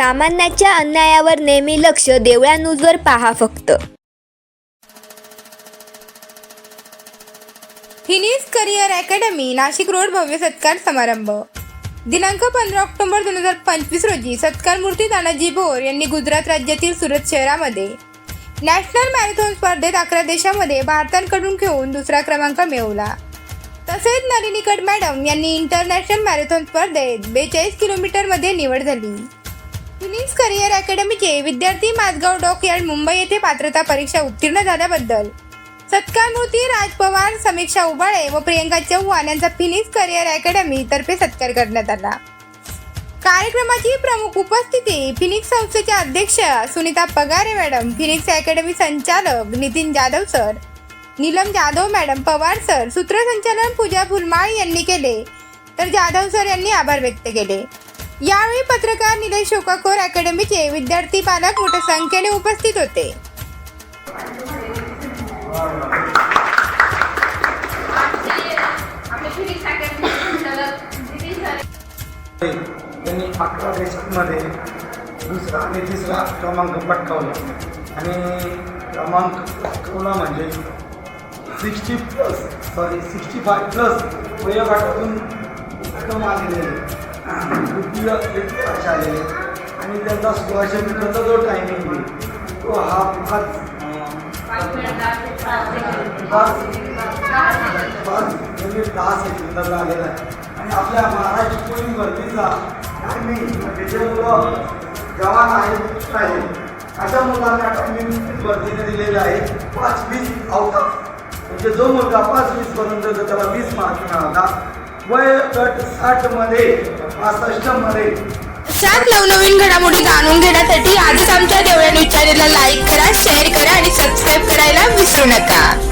सामान्याच्या अन्यायावर नेहमी लक्ष देवळा न्यूजवर पहा फक्त. Phoenix career academy Nashik road भव्य सत्कार समारंभ. दिनांक पंधरा ऑक्टोबर दोन हजार पंचवीस रोजी सत्कार मूर्ती तानाजी भोर यांनी गुजरात राज्यातील सुरत शहरामध्ये. नॅशनल मॅरेथॉन स्पर्धेत अकरा देशामध्ये भारताकडून घेऊन दुसरा क्रमांक मिळवला. तसेच नलिनीकट मॅडम यांनी इंटरनॅशनल मॅरेथॉन स्पर्धेत बेचाळीस किलोमीटरमध्ये निवड झाली. फिलिंग्स करिअर अकॅडमीचे विद्यार्थी माझगाव डॉकयार्ड मुंबई येथे पात्रता परीक्षा उत्तीर्ण झाल्याबद्दल. सत्कारमूर्ती राज पवार समीक्षा उबाळे व प्रियंका चव्हाण यांचा फिनिक्स करिअर अकॅडमी तर्फे सत्कार करण्यात आला. कार्यक्रमाची प्रमुख उपस्थिती फिनिक्स संस्थेच्या अध्यक्ष Sunita Pagare madam Phoenix academy संचालक Nitin Jadhav sir Neelam Jadhav madam Pawar sir सूत्रसंचालन पूजा फुलमाळ यांनी केले. तर जाधव सर यांनी आभार व्यक्त केले. यावेळी पत्रकार निलेश शोकाकोर अकॅडमीचे विद्यार्थी पालक मोठ्या संख्येने उपस्थित होते. त्यांनी अकरा देशांमध्ये दुसरा आणि तिसरा क्रमांक पटकावला. आणि क्रमांक पटकावला म्हणजे sixty plus sorry sixty five plus वयोगटातून आलेले. द्वितीय तृतीय असे आलेले आणि त्यांचा सोळाशे मीटरचा जो टायमिंग आहे तो हा पाच अं, पाच पाच म्हणजे दहा सेकंदाचा आलेला आहे. आणि आपल्या महाराष्ट्र पोलीस भरतीचा टायमिंग म्हणजे जे मुलं जवान आहेत आहेत अशा मुलांना टायमिंग भरतीने दिलेले आहे पाच वीस आउट ऑफ म्हणजे जो मुलगा पाच वीसपर्यंत जर त्याला वीस मार्क मिळाला सात नवनवीन घडामोडी जाणून घेण्यासाठी आजच आमच्या देवळ्या न्यूज चॅनेलला लाईक करा शेअर करा आणि सबस्क्राईब करायला विसरू नका.